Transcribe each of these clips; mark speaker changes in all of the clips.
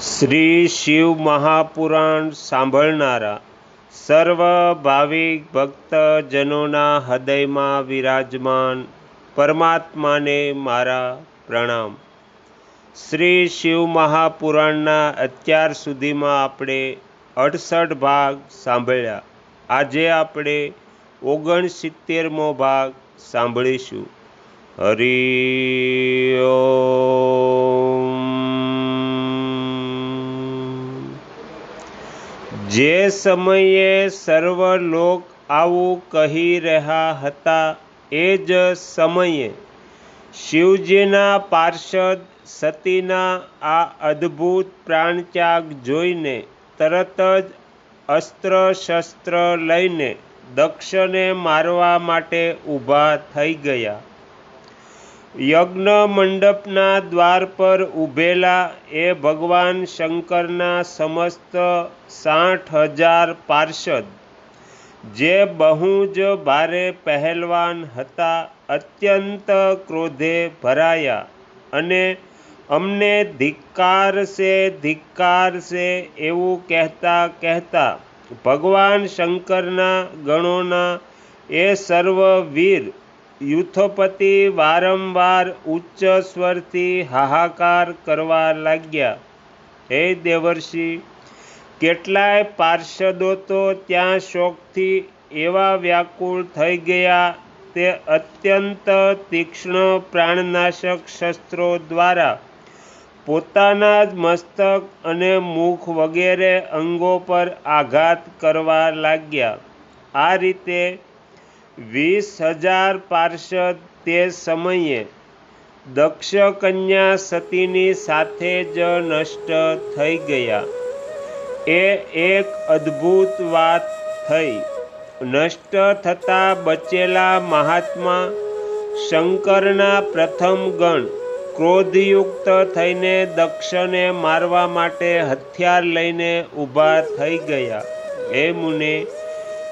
Speaker 1: શ્રી શિવ મહાપુરાણ સાંભળનારા સર્વ ભાવિક ભક્તજનોના હૃદયમાં વિરાજમાન પરમાત્માને મારા પ્રણામ. શ્રી શિવ મહાપુરાણના અત્યાર સુધીમાં આપણે અડસઠ ભાગ સાંભળ્યા. આજે આપણે ઓગણસિત્તેરમો ભાગ સાંભળીશું. હરિ જે સમયે સર્વ લોક આવું કહી રહ્યા હતા, એ જ સમયે શિવજીના પાર્ષદ સતીના આ અદ્ભુત પ્રાણત્યાગ જોઈને તરત જ અસ્ત્ર શસ્ત્ર લઈને દક્ષને મારવા માટે ઊભા થઈ ગયા. યજ્ઞ મંડપના દ્વાર પર ઊભેલા એ ભગવાન શંકરના સમસ્ત સાઠ હજાર પાર્ષદ, જે બહુ જ ભારે પહેલવાન હતા, અત્યંત ક્રોધે ભરાયા અને અમને ધિક્કાર છે ધિક્કાર છે એવું કહેતા કહેતા ભગવાન શંકરના ગણોના એ સર્વ વીર યુથપતિ વારંવાર ઉચ્ચ સ્વરથી હાહાકાર કરવા લાગ્યા. હે દેવર્ષિ, કેટલાય પાર્ષદો તો ત્યાં શોકથી એવા વ્યાકુળ થઈ ગયા તે અત્યંત તીક્ષ્ણ પ્રાણનાશક શસ્ત્રો દ્વારા. પોતાના જ મસ્તક અને મુખ વગેરે અંગો પર આઘાત કરવા લાગ્યા. આ રીતે વીસ હજાર પાર્ષદ તે સમયે દક્ષ કન્યા સતીની સાથે જ નષ્ટ થઈ ગયા. એ એક અદ્ભુત વાત થઈ. નષ્ટ થતા બચેલા મહાત્મા શંકરના પ્રથમ ગણ ક્રોધયુક્ત થઈને દક્ષને મારવા માટે હથિયાર લઈને ઊભા થઈ ગયા. હે મુને,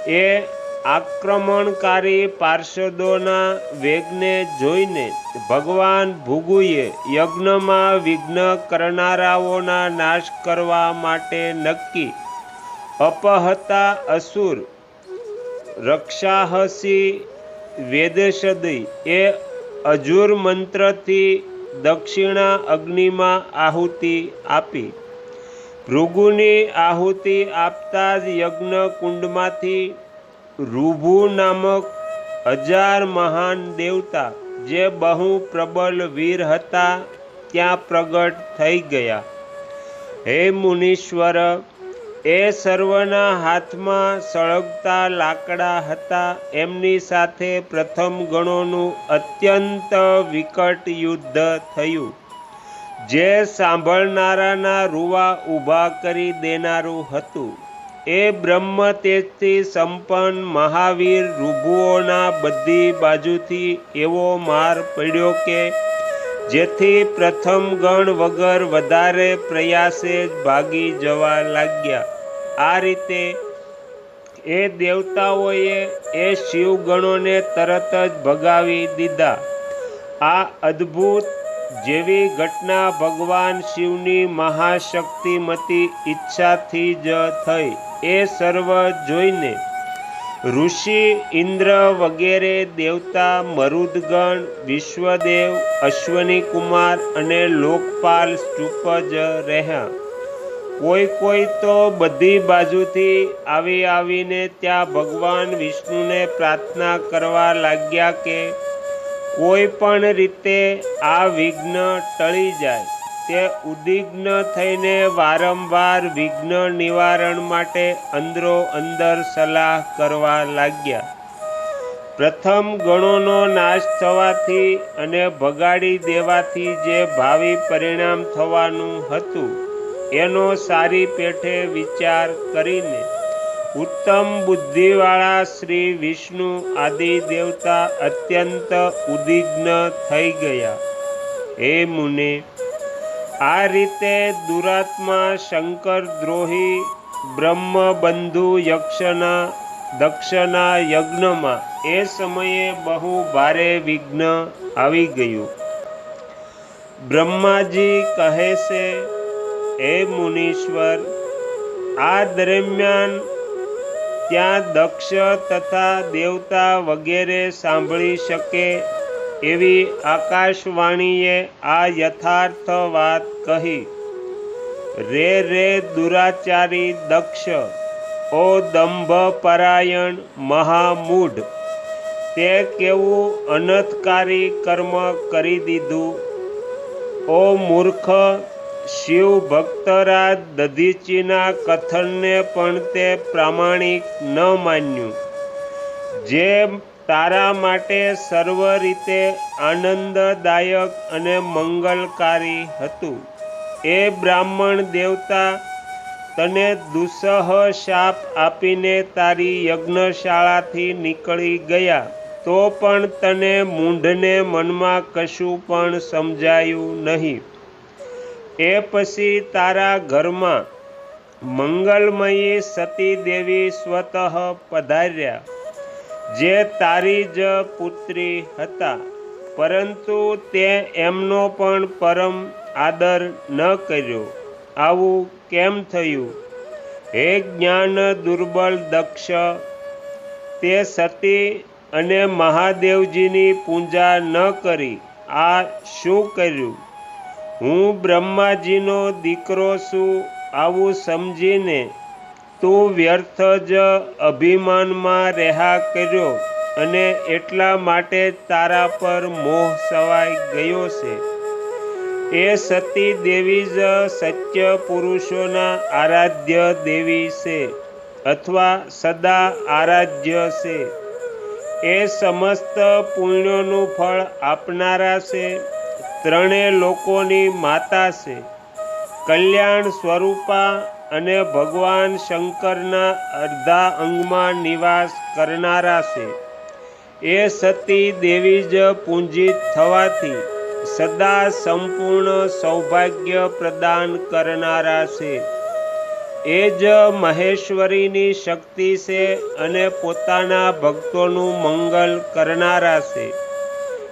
Speaker 1: એ આક્રમણકારી પાર્ષદોના વેગને જોઈને ભગવાન ભૃગુએ યજ્ઞમાં વિઘ્ન કરનારાઓના નાશ કરવા માટે નક્કી. અપહતા અસુર, રક્ષાહસી, વેદસદી એ અજુર મંત્રથી દક્ષિણા અગ્નિમાં આહુતિ આપી. ભૃગુની આહુતિ આપતા જ યજ્ઞ કુંડમાંથી રૂભુ નામક હજાર મહાન દેવતા જે બહુ પ્રબલ વીર હતા, ત્યાં પ્રગટ થઈ ગયા. હે મુનીશ્વર, એ સર્વના હાથમાં સળગતા લાકડા હતા. એમની સાથે પ્રથમ ગણોનું અત્યંત વિકટ યુદ્ધ થયું. જે સાંભળનારાના રૂવા ઊભા કરી દેનારું હતું. એ બ્રહ્મ તેજથી સંપન્ન મહાવીર રૂભુઓના બધી બાજુથી એવો માર પડ્યો કે જેથી પ્રથમ ગણ વગર વધારે પ્રયાસે જ ભાગી જવા લાગ્યા. આ રીતે એ દેવતાઓએ એ શિવગણોને તરત જ ભગાવી દીધા. આ અદ્ભુત જેવી ઘટના ભગવાન શિવની મહાશક્તિમતી ઈચ્છાથી જ થઈ. એ સર્વ જોઈને ઋષિ ઇન્દ્ર વગેરે દેવતા, મરુદગણ, વિશ્વદેવ, અશ્વની કુમાર અને લોકપાલ ચૂપ જ રહ્યા. કોઈ કોઈ તો બધી બાજુથી આવી આવીને ત્યાં ભગવાન વિષ્ણુને પ્રાર્થના કરવા લાગ્યા કે કોઈ પણ રીતે આ વિઘ્ન ટળી જાય. તે ઉદ્વિગ્ન થઈને વારંવાર વિઘ્ન નિવારણ માટે અંદરો અંદર સલાહ કરવા લાગ્યા. પ્રથમ ગણોનો નાશ થવાથી અને ભગાડી દેવાથી જે ભાવિ પરિણામ થવાનું હતું, એનો સારી પેઠે વિચાર કરીને ઉત્તમ બુદ્ધિવાળા શ્રી વિષ્ણુ આદિ દેવતા અત્યંત ઉદ્વિગ્ન થઈ ગયા. હે મુને આ રીતે દુરાત્મા શંકર દ્રોહી બ્રહ્મબંધુ યક્ષના દક્ષના યજ્ઞમાં એ સમયે બહુ ભારે વિઘ્ન આવી ગયું. બ્રહ્માજી કહે છે, હે મુનીશ્વર, આ દરમિયાન ત્યાં દક્ષ તથા દેવતા વગેરે સાંભળી શકે એવી આકાશવાણીએ આ યથાર્થ વાત કહી. રે રે દુરાચારી દક્ષ, ઓ દંભ પરાયણ મહામૂઢ, તે કેવું અનથકારી કર્મ કરી દીધું? ઓ મૂર્ખ, શિવ ભક્તરાજ દધીચીના કથનને પણ તે પ્રામાણિક ન માન્યું. જે તારા માટે સર્વ રીતે આનંદદાયક અને મંગલકારી હતું. એ બ્રાહ્મણ દેવતા તને દુસહ શાપ આપીને તારી યજ્ઞશાળાથી નીકળી ગયા. તો પણ તને મૂંઢને મનમાં કશું પણ સમજાયું નહીં. એ પછી તારા ઘરમાં મંગલમયી સતી દેવી સ્વતઃ પધાર્યા. જે તારી જ પુત્રી હતા. પરંતુ તે એમનો પણ પરમ આદર ન કર્યો. આવું કેમ થયું? હે જ્ઞાન દુર્બળ દક્ષ, તે સતી અને મહાદેવજીની પૂજા ન કરી. આ શું કર્યું? હું બ્રહ્માજીનો દીકરો છું, આવું સમજીને તું વ્યર્થ જ અભિમાનમાં રહ્યા કર્યો અને એટલા માટે તારા પર મોહ સવાઈ ગયો છે. એ સતી દેવી જ સત્ય પુરુષોના આરાધ્ય દેવી છે અથવા સદા આરાધ્ય છે. એ સમસ્ત પુણ્યોનું ફળ આપનારા છે, ત્રણેય લોકોની માતા છે. કલ્યાણ સ્વરૂપા અને ભગવાન શંકરના અડધા અંગમાં નિવાસ કરનારા છે. એ સતી દેવી જ પૂંજિત થવાથી સદા સંપૂર્ણ સૌભાગ્ય પ્રદાન કરનારા છે. એ જ મહેશ્વરીની શક્તિ છે અને પોતાના ભક્તોનું મંગલ કરનારા છે.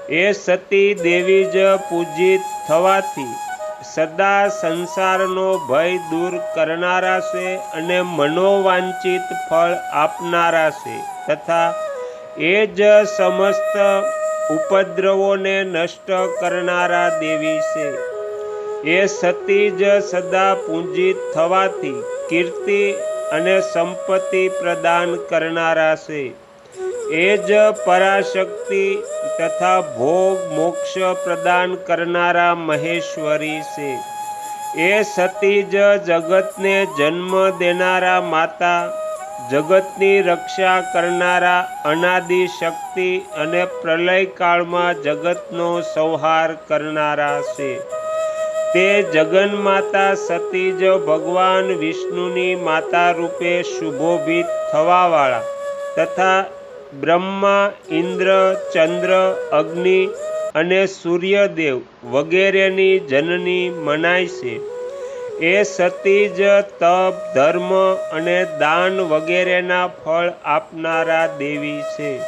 Speaker 1: એ સતી દેવી જ પૂજિત થવાથી સદા સંસારનો ભય દૂર કરનારા છે અને મનોવાંચિત ફળ આપનારા છે તથા એ જ સમસ્ત ઉપદ્રવોને નષ્ટ કરનારા દેવી છે. એ સતી જ સદા પૂંજિત થવાથી કીર્તિ અને સંપત્તિ પ્રદાન કરનારા છે. એ જ પરાશક્તિ તથા ભોગ મોક્ષ પ્રદાન કરનારા મહેશ્વરી છે. એ સતી જ જગતને જન્મ દેનારા માતા, જગતની રક્ષા કરનારા અનાદિ શક્તિ અને પ્રલયકાળમાં જગતનો સંહાર કરનારા છે. તે જગન્માતા સતી જ ભગવાન વિષ્ણુની માતા રૂપે શુભોભિત થવાવાળા તથા બ્રહ્મા, ઇન્દ્ર, ચંદ્ર, અગ્નિ અને સૂર્યદેવ વગેરેની જનની મનાય છે. એ સતી જ તપ, ધર્મ અને દાન વગેરેના ફળ આપનારા દેવી છે.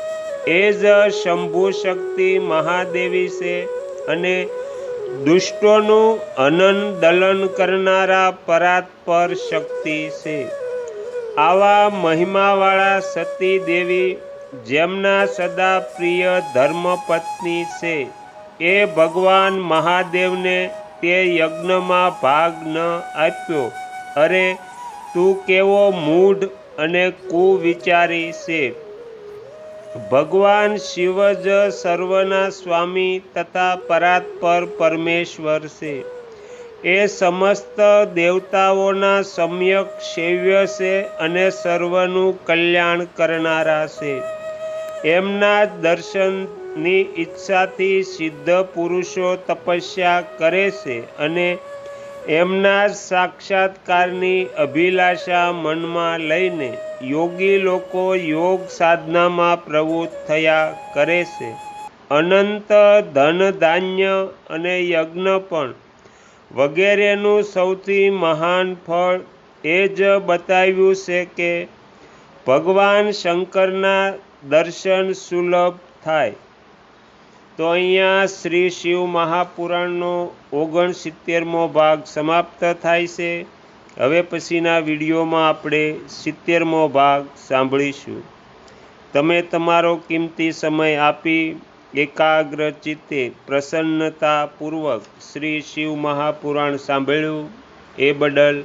Speaker 1: એ જ શંભુ શક્તિ મહાદેવી છે અને દુષ્ટોનું અનન દલન કરનારા પરાત્પર શક્તિ છે. આવા મહિમાવાળા સતી દેવી જેમના સદા પ્રિય ધર્મપત્ની છે, એ ભગવાન મહાદેવને તે યજ્ઞમાં ભાગ ન આપ્યો. અરે, તું કેવો મૂઢ અને કુવિચારી છે. ભગવાન શિવ જ સર્વના સ્વામી તથા પરાત્પર પરમેશ્વર છે. એ સમસ્ત દેવતાઓના સમ્યક સેવ્ય છે અને સર્વનું કલ્યાણ કરનારા છે. એમના દર્શનની ઈચ્છાથી સિદ્ધ પુરુષો તપસ્યા કરે છે અને એમના સાક્ષાત્કારની અભિલાષા મનમાં લઈને યોગી લોકો યોગ સાધનામાં પ્રવૃત્ત થયા કરે છે. અનંત ધન ધાન્ય અને યજ્ઞ પણ વગેરેનું સૌથી મહાન ફળ એ જ બતાવ્યું છે કે ભગવાન શંકરના દર્શન સુલભ થાય. તો અહીંયા શ્રી શિવ મહાપુરાણનો ઓગણસિત્તેરમો ભાગ સમાપ્ત થાય છે. હવે પછીના વિડીયોમાં આપણે સિત્તેરમો ભાગ સાંભળીશું. તમે તમારો કિંમતી સમય આપી એકાગ્ર ચિત્તે પ્રસન્નતાપૂર્વક શ્રી શિવ મહાપુરાણ સાંભળ્યું. એ બદલ